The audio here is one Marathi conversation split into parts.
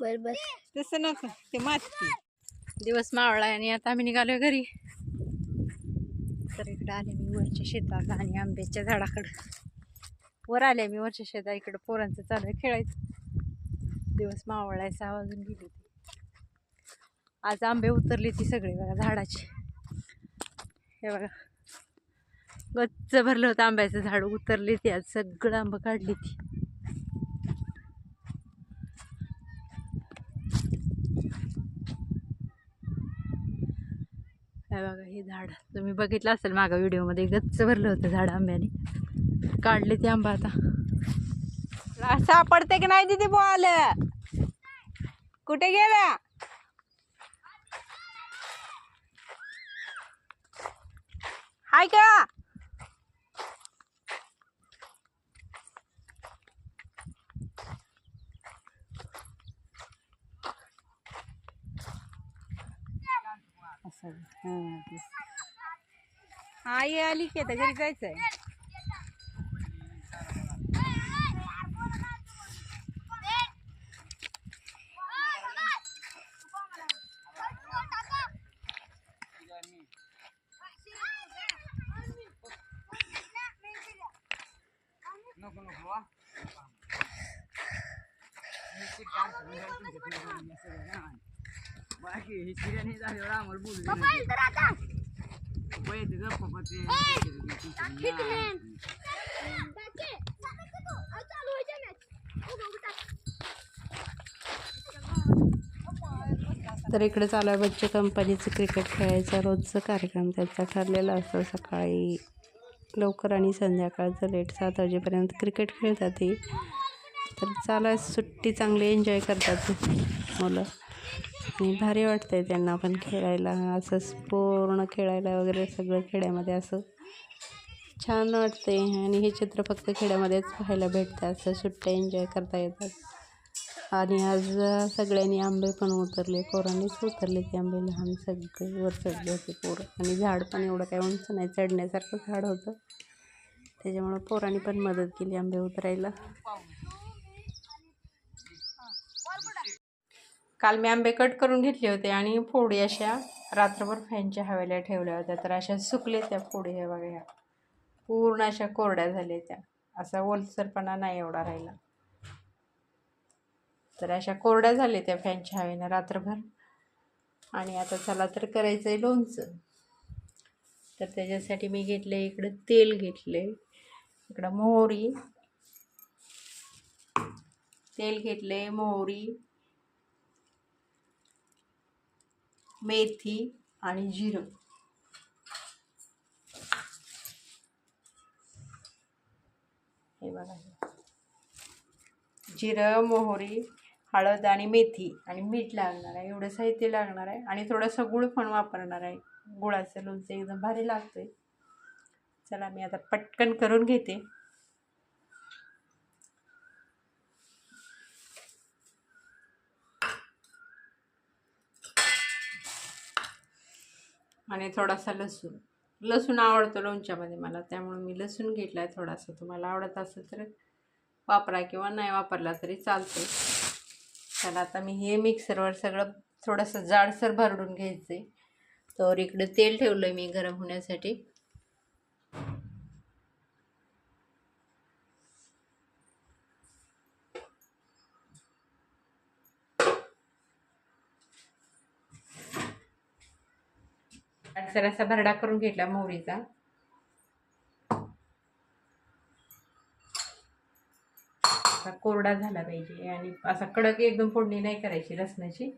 बर बर. तसं नको ते माती. दिवस मावळा आणि आता आम्ही निघालोय घरी. तर इकडं आले मी वरच्या शेतात आणि आंब्याच्या झाडाकडं. वर आले मी वरच्या शेता इकडं पोरांचं चालू आहे खेळायचं. दिवस मावळाय सहा वाजून गेली आज आंबे उतरली ती सगळी बघा झाडाची. हे बघा. गच्च भरलं होतं आंब्याचं झाड उतरली ती आज सगळं आंबं काढली ती. हे बघा हे झाड. तुम्ही बघितलं असेल मागं व्हिडिओमध्ये गच्च भरलं होतं झाड आंब्याने. काढले ते आंबा आता. सापडते की नाही तिथे बोल कुठे गेल्या हाय का? असं आई आली की आता घरी जायचं आहे जायचंय तर इकडे चालू आहे बच्चे कंपनीचं क्रिकेट खेळायचा रोजचा कार्यक्रम. त्यांचा ठरलेला असतो सकाळी लवकर आणि संध्याकाळचं लेट सात वाजेपर्यंत क्रिकेट खेळतात ते तर चालू आहे. सुट्टी चांगली एन्जॉय करतात मुलं. आणि भारी वाटतंय त्यांना पण खेळायला. असंच पूर्ण खेळायला वगैरे सगळं खेड्यामध्ये असं छान वाटते आणि हे चित्र फक्त खेड्यामध्येच पाहायला भेटतं. असं सुट्ट्या एन्जॉय करता येतात. आणि आज सगळ्यांनी आंबे पण उतरले. पोरांनीच उतरले ते आंबे. लहान सगळे वर चढले होते पोरं. आणि झाड पण एवढं काय उंच नाही. चढण्यासारखं झाड होतं. त्याच्यामुळं पोरांनी पण मदत केली आंबे उतरायला. काल मी आंबे कट करून घेतले होते आणि फोडी अशा रात्रभर फॅनच्या हवेला ठेवल्या होत्या. तर अशा सुकले त्या फोडी हे बघा ह्या. पूर्ण अशा कोरड्या झाल्या त्या. असा ओलसरपणा नाही एवढा राहिला. तर अशा कोरड्या झाल्या त्या फॅनच्या हवेनं रात्रभर. आणि आता चला तर करायचं आहे लोणचं. तर त्याच्यासाठी मी घेतले इकडं तेल घेतले इकडं मोहरी. तेल घेतले मोहरी. मेथी आणि जिरं. हे बघा. जिरं मोहरी हळद आणि मेथी आणि मीठ लागणार आहे. एवढं साहित्य लागणार आहे. आणि थोडंसं गुळ पण वापरणार आहे. गुळाचं लोणचं एकदम भारी लागतं आहे चला मी आता पटकन करून घेते. आणि थोडासा लसूण. लसूण आवडतो लोणच्यामध्ये मला त्यामुळे मी लसूण घेतला आहे थोडासा. तुम्हाला आवडत असेल तर वापरा किंवा नाही वापरला तरी चालतो त्याला आता मी हे मिक्सरवर सगळं थोडंसं जाडसर भरडून घ्यायचं आहे तर इकडे तेल ठेवलं आहे मी गरम होण्यासाठी. जाडसर असा भरडा करून घेतला मोहरीचा. असा कोरडा झाला पाहिजे आणि असा कडक एकदम फोडणी नाही करायची लसणाची.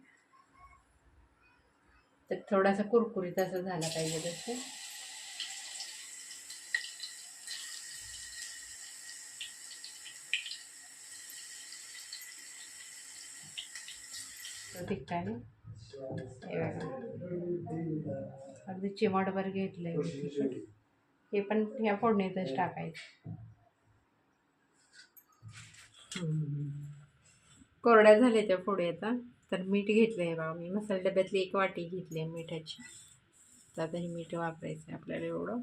तर थोडासा कुरकुरीत असा झाला पाहिजे तसं तो आहे अगदी चिमटभर घेतलंय मी तिखट हे पण ह्या फोडणीतच टाकायचं. कोरड्या झाल्या त्या फोडी आता. तर मीठ घेतलं आहे बघा मी. मसाला डब्यातली एक वाटी घेतली आहे मिठाची. तर आता हे मीठ वापरायचं आहे आपल्याला एवढं.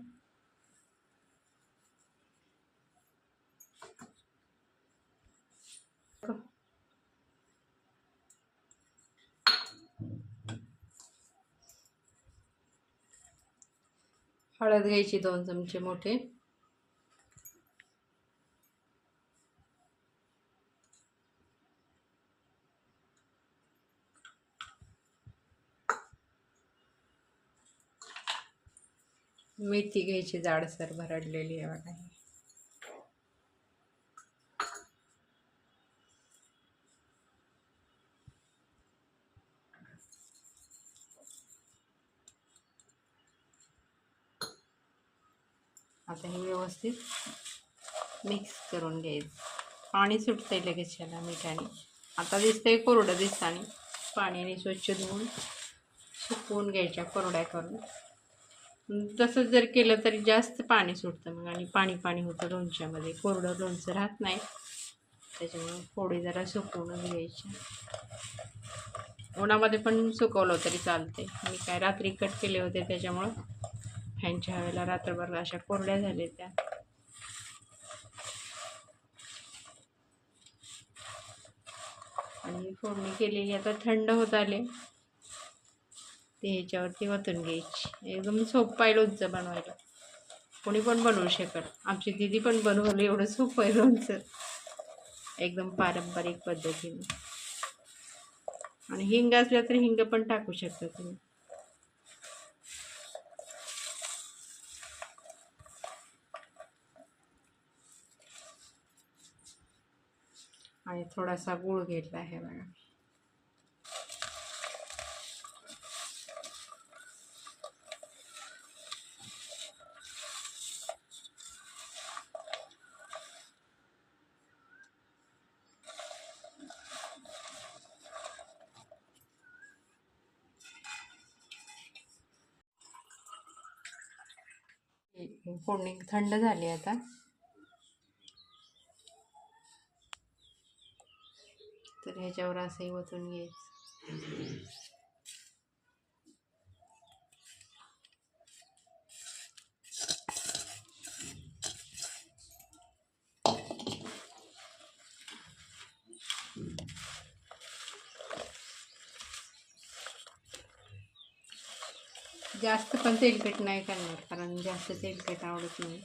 हळद घ्यायची दोन चमचे मोठे. मेथी घ्यायची जाडसर भरडलेली आहे बघा आता हे व्यवस्थित मिक्स करून घ्यायचं. पाणी सुटतंय लगेच याला मिठाने. आता दिसतंय कोरडं दिसताने पाण्याने स्वच्छ धुवून सुकवून घ्यायच्या कोरड्या करून. तसंच जर केलं तरी जास्त पाणी सुटतं मग आणि पाणी पाणी होतं लोणच्यामध्ये. कोरडं लोणचं राहत नाही. त्याच्यामुळे फोडी जरा सुकवूनच घ्यायच्या उन्हामध्ये पण सुकवलं तरी चालते मी काय रात्री कट केले होते त्याच्यामुळं. फॅनच्या हवेला रात्रभर अशा कोरड्या झाल्या त्या. आणि फोडणी केलेली आता थंड होत आले. ते ह्याच्यावरती वतून घ्यायची. एकदम सोपं आहे लोणचं बनवायला. कोणी पण बनवू शकत आमची दिदी पण बनवलं एवढं सोपं आहे लोणचं. एकदम पारंपरिक पद्धतीने. आणि हिंग असल्या तर हिंग पण टाकू शकता तुम्ही. आणि थोडासा गूळ घेतला आहे बघा. फोडणी थंड झाली आता. तर असंही ओतून घ्यायचं. जास्त पण तेलकट नाही करणार कारण जास्त तेलकट आवडत नाही.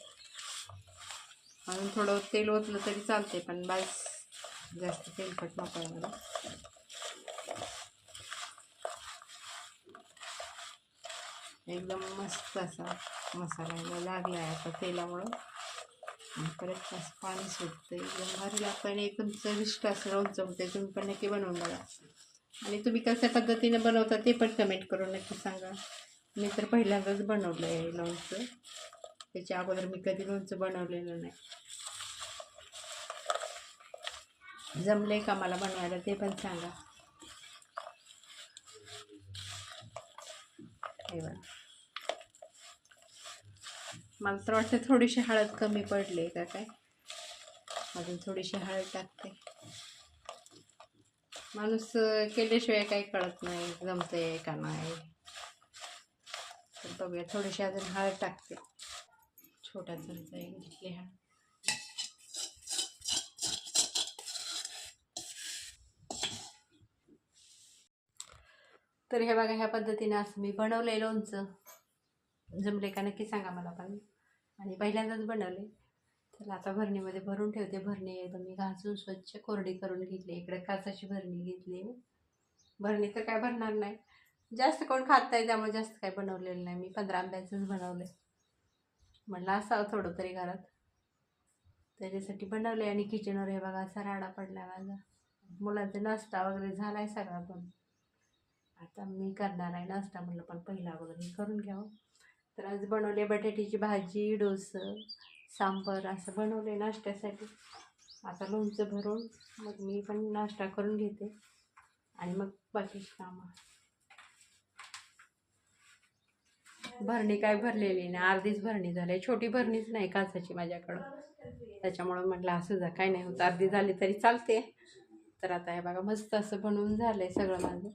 म्हणून थोडं तेल ओतलं तरी चालते पण बस जास्त तेलकट नको आहे मला एकदम मस्त असा मसाला याला लागला आहे आता तेलामुळं. आणि परत असं पाणी सुटतं एकदम भारी लागतं आणि एकदम चविष्ट असं रोज जमते तुम्ही पण नक्की बनवून बघा. आणि तुम्ही कशा पद्धतीने बनवता ते पण कमेंट करून नक्की सांगा. मी तर पहिल्यांदाच बनवलं आहे लोणचं. त्याच्या अगोदर मी कधी लोणचं बनवलेलं नाही. जमले का मला बनवायला ते पण सांगा. मला तर वाटतं थोडीशी हळद कमी पडली का काय? अजून थोडीशी हळद टाकते. माणूस केल्याशिवाय काही कळत नाही जमते का नाही. तर बघूया थोडीशी अजून हळद टाकते. छोटा चमचा एक घेतली हळद. तर हे बघा ह्या पद्धतीने असं मी बनवलं आहे लोणचं जमले का नक्की सांगा मला पण. आणि पहिल्यांदाच बनवले. तर आता भरणीमध्ये भरून ठेवते. भरणी एकदम मी घासून स्वच्छ कोरडी करून घेतली. इकडे काचाची भरणी घेतली. भरणी तर काय भरणार नाही. जास्त कोण खात नाही त्यामुळे जास्त काय बनवलेलं नाही. मी पंधरा आंब्याचंच बनवलं. म्हणलं असावं थोडं तरी घरात. त्याच्यासाठी बनवले आणि किचनवर हे बघा असा राडा पडला माझा. मुलांचा नाश्ता वगैरे झाला आहे सगळा पण. आता मी करणार आहे नाश्ता म्हणलं पण पहिला अगोदर मी करून घ्यावं. तर आज बनवले बटाट्याची भाजी डोसं सांबर असं बनवले नाश्त्यासाठी. आता लोणचं भरून मग मी पण नाश्ता करून घेते. आणि मग बाकीची कामं. भरणी काय भरलेली नाही. अर्धीच भरणी झाली छोटी भरणीच नाही काचाची माझ्याकडं. त्याच्यामुळं म्हटलं असं जा काय नाही होत. अर्धी झाली तरी चालते. तर आता हे बघा मस्त असं बनवून झालं आहे सगळं माझं.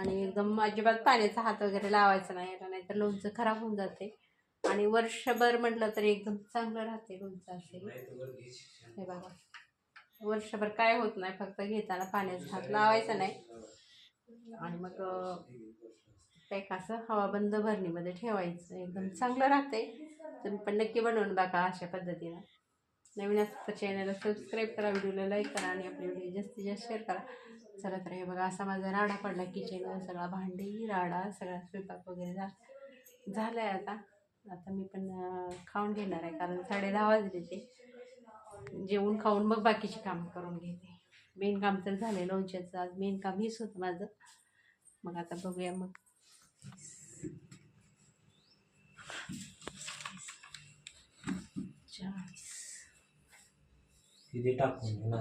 आणि एकदम अजिबात पाण्याचा हात वगैरे लावायचा नाही याला नाही तर लोणचं खराब होऊन जाते. आणि वर्षभर म्हटलं तरी एकदम चांगलं राहते लोणचं असेल हे बघा. वर्षभर काय होत नाही फक्त घेताना पाण्याचा हात लावायचा नाही. आणि मग काय पॅक असं हवाबंद भरणीमध्ये ठेवायचं. एकदम चांगलं राहते. तुम्ही पण नक्की बनवून बघा अशा पद्धतीनं. नवीन असं तर चॅनलला सबस्क्राईब करा व्हिडिओला लाईक करा आणि आपले व्हिडिओ जास्तीत जास्त शेअर करा. चला तर हे बघा असा माझा राडा पडला किचनवर सगळा भांडी राडा सगळा स्वयंपाक वगैरे झा झाला आहे आता. आता मी पण खाऊन घेणार आहे कारण साडे दहा वाजले ते. जेवून खाऊन मग बाकीची कामं करून घेते. मेन काम तर झालं लोणच्याचं. आज मेन काम हेच होतं माझं. मग आता बघूया मग. चाळीस. टाकून